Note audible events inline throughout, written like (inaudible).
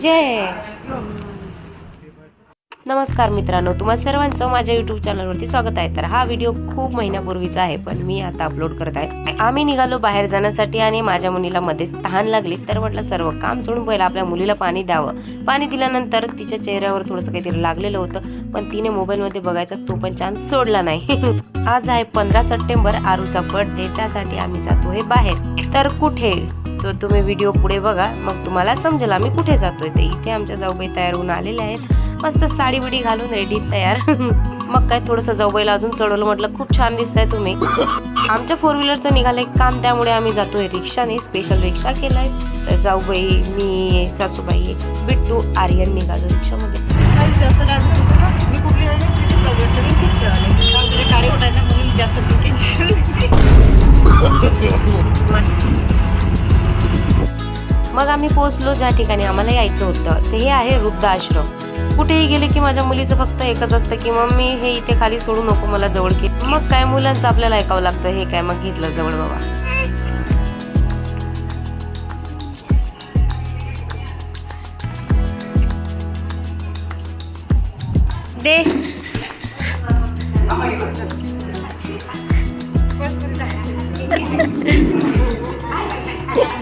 जय. नमस्कार मित्रांनो तुम्हा सर्वांचं माझ्या युट्यूब चॅनलवरती स्वागत आहे. तर हा व्हिडिओ खूप महिन्यापूर्वीचा आहे पण मी आता अपलोड करत आहे. आम्ही निघालो बाहेर जाण्यासाठी आणि माझ्या मुलीला मध्येच तहान लागली. तर म्हटलं सर्व काम सोडून पहिलं आपल्या मुलीला पाणी द्यावं. पाणी दिल्यानंतर तिच्या चेहऱ्यावर थोडंसं काहीतरी लागलेलं होतं पण तिने मोबाईलमध्ये बघायचा तो पण चान्स सोडला नाही. (laughs) आज आहे पंधरा सप्टेंबर आरूचा बर्थडे त्यासाठी आम्ही जातो हे बाहेर. तर कुठे? तर तुम्ही व्हिडिओ पुढे बघा. मग तुम्हाला समजेल आम्ही कुठे जातोय. ते इथे आमच्या जाऊबाई तयार होऊन आलेल्या आहेत. मस्त साडी बिडी घालून रेडी तयार. (laughs) मग काय थोडंसं जाऊबाईला अजून चढवलं म्हटलं खूप छान दिसताय तुम्ही. (laughs) आमच्या फोर व्हीलरचं निघालंय काम त्यामुळे आम्ही जातोय रिक्षाने. स्पेशल रिक्षा केलाय. तर जाऊबाई मी सासूबाई बिट्टू आर्यन निघालो रिक्षामध्ये. आम्ही पोहोचलो ज्या ठिकाणी आम्हाला यायचं होतं. ते हे आहे वृद्ध आश्रम कुठेही गेले की माझ्या मुलीचं फक्त एकच असतं की मम्मी हे इथे खाली सोडू नको मला जवळ की मग काय मुलांचं आपल्याला ऐकावं लागतं हे काय मग घेतलं जवळ बाबा. दे. (laughs)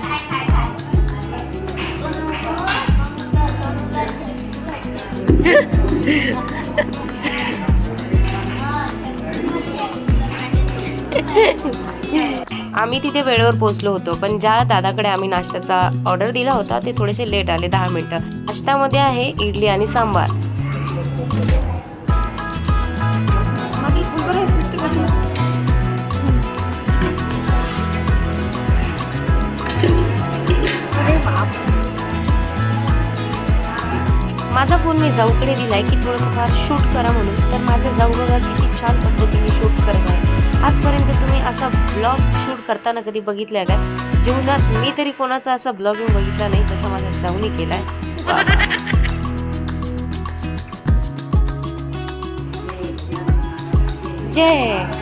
आम्ही तिथे वेळेवर पोहोचलो होतो पण ज्या दादाकडे आम्ही नाश्त्याचा ऑर्डर दिला होता ते थोडेसे लेट आले दहा मिनिटं. नाश्त्यामध्ये आहे इडली आणि सांबार. माझा फोन मी जाऊकडे दिलाय की थोडंसं फार शूट करा म्हणून. तर माझ्या जाऊ बघा किती छान पद्धतीने शूट करत आहे. आजपर्यंत तुम्ही असा ब्लॉग शूट करताना कधी बघितलाय का? जीवनात मी तरी कोणाचा असा ब्लॉगिंग बघितला नाही तसा माझ्या जाऊनी केलाय. जय!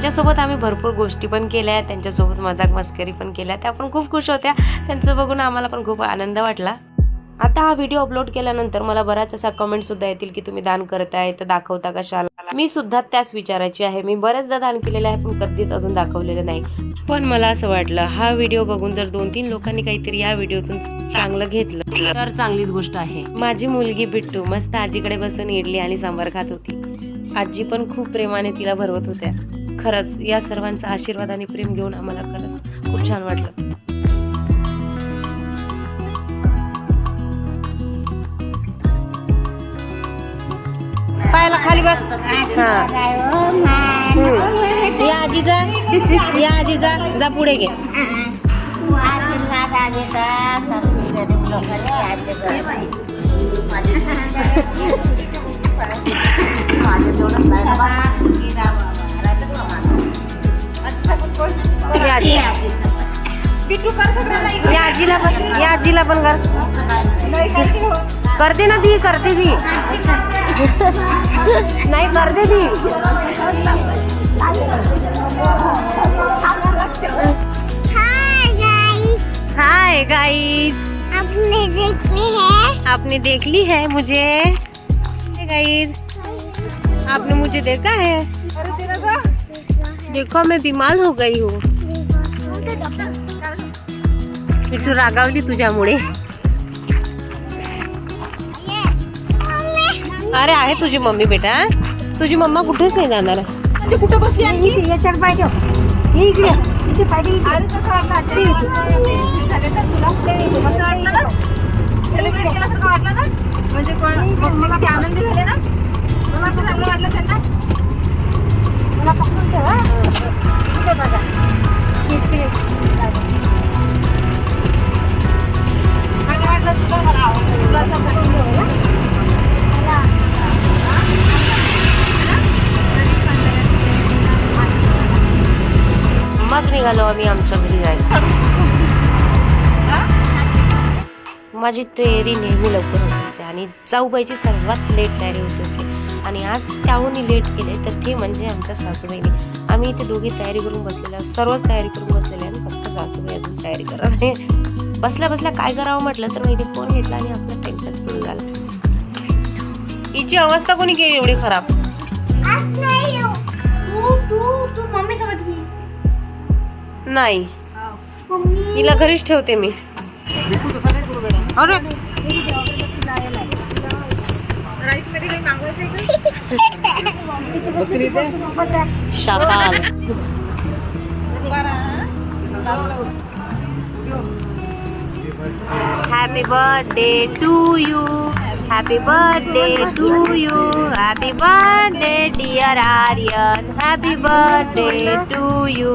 त्यांच्यासोबत आम्ही भरपूर गोष्टी पण केल्या त्यांच्यासोबत मजाक मस्करी पण केल्या. त्या पण खूप खुश होत्या. त्यांचं बघून आम्हाला पण खूप आनंद वाटला. आता हा व्हिडिओ अपलोड केल्यानंतर मला बऱ्याच अशा कमेंट सुद्धा येतील की तुम्ही दान करताय तर दाखवता कशाला? मी सुद्धा त्याच विचाराची आहे. मी बऱ्याचदा दान केलेलं आहे पण कधीच अजून दाखवलेलं नाही. पण मला असं वाटलं हा व्हिडिओ बघून जर दोन तीन लोकांनी काहीतरी या व्हिडिओतून चांगलं घेतलं तर चांगलीच गोष्ट आहे. माझी मुलगी बिट्टू मस्त आजीकडे बसून इडली आणि सांबार खात होती. आजी पण खूप प्रेमाने तिला भरवत होत्या. खरंच या सर्वांचा आशीर्वाद आणि प्रेम घेऊन आम्हाला खरंच खूप छान वाटलं. पायाला खाली बस. हा. या आजीचा या आजीचा जा पुढे घे. आशीर्वाद या आजीला. पण या आजीला पण कर. करते ना ती करते ती. नाही करते ती. हाय गाइस हाय गाइस आपने देखी है? आपने देख ली है मुझे? गाइस आपने मुझे देखा है? देखो मैं बीमार हो गई हूँ। तू रागावली तुझ्यामुळे. अरे आहे तुझी मम्मी बेटा. तुझी मम्मा कुठेच नाही जाणार. आहे. कुठं बसली याच्यावर पाहिजे हे इकडे इथे पाहिजे अरे कसं वाटलं सेलिब्रेट वाटलं ना? म्हणजे मला ते आनंदी झाले ना? निघालो आम्ही आमच्या घरी जायला. माझी तयारी नेहमी लवकर होत असते आणि जाऊबाईची सर्वात लेट तयारी होत असते. आणि आज त्याहूनही लेट केले तर ते म्हणजे आमच्या सासूबाईने. आम्ही इथे दोघी तयारी करून बसलेलो सर्वच तयारी करून बसलेले आणि फक्त सासूबाई अजून तयारी करत आहे बसल्या बसल्या काय करावं म्हटलं तर मी फोन घेतला आणि आपला टाइमपास सुरू झाला. हिची अवस्था कोणी केली एवढी खराब? नाही. हिला घरीच ठेवते मी. अरे. Shakal happy birthday to you happy birthday to you Happy birthday, dear Aryan. Happy birthday to you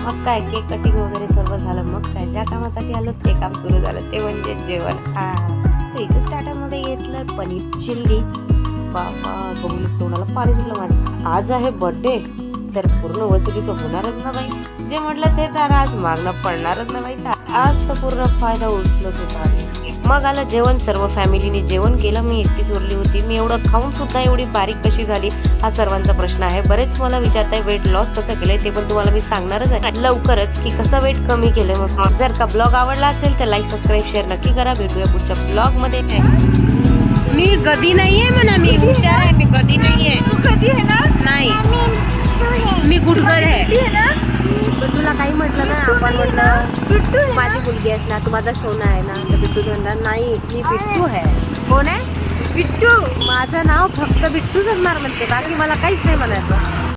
मग काय केक कटिंग वगैरे सर्व झालं. मग काय ज्या कामासाठी आलो ते काम सुरू झालं. ते म्हणजे जेवण. तर इथे स्टार्टरमध्ये घेतलं पनीर चिल्ली. बाबा बघूनच तोंडाला पाणी सुटलं माझं. आज आहे बर्थडे तर पूर्ण वसुली तर होणारच ना बाई. जे म्हटलं ते तर आज मागणं पडणारच ना बाई. तर आज तर पूर्ण फायदा उचलत तो मग आलं जेवण. सर्व फॅमिलीने जेवण केलं. मी एकटीच उरली होती. मी एवढं खाऊन सुद्धा एवढी बारीक कशी झाली हा सर्वांचा प्रश्न आहे. बरेच मला विचारताय वेट लॉस कसं केलंय? ते पण तुम्हाला मी सांगणारच आहे. लवकरच की कसं वेट कमी केलंय मग जर का ब्लॉग आवडला असेल तर लाईक सबस्क्राईब शेअर नक्की करा. भेटूया पुढच्या ब्लॉगमध्ये मी गदी नाहीये म्हणा. मी हुशार आहे. मी गदी नाहीये. तू कधी आहे ना? नाही. मी गुडगर आहे. कधी आहे ना? तर तुला काही म्हटलं ना आपण म्हटलं माझी मुलगी आहेस ना तू माझा सोना आहे ना तर बिट्टू म्हणला नाही मी बिट्टू आहे. कोण आहे? बिट्टू माझं नाव फक्त बिट्टूच असणार म्हणते बाकी मला काहीच नाही म्हणायचं.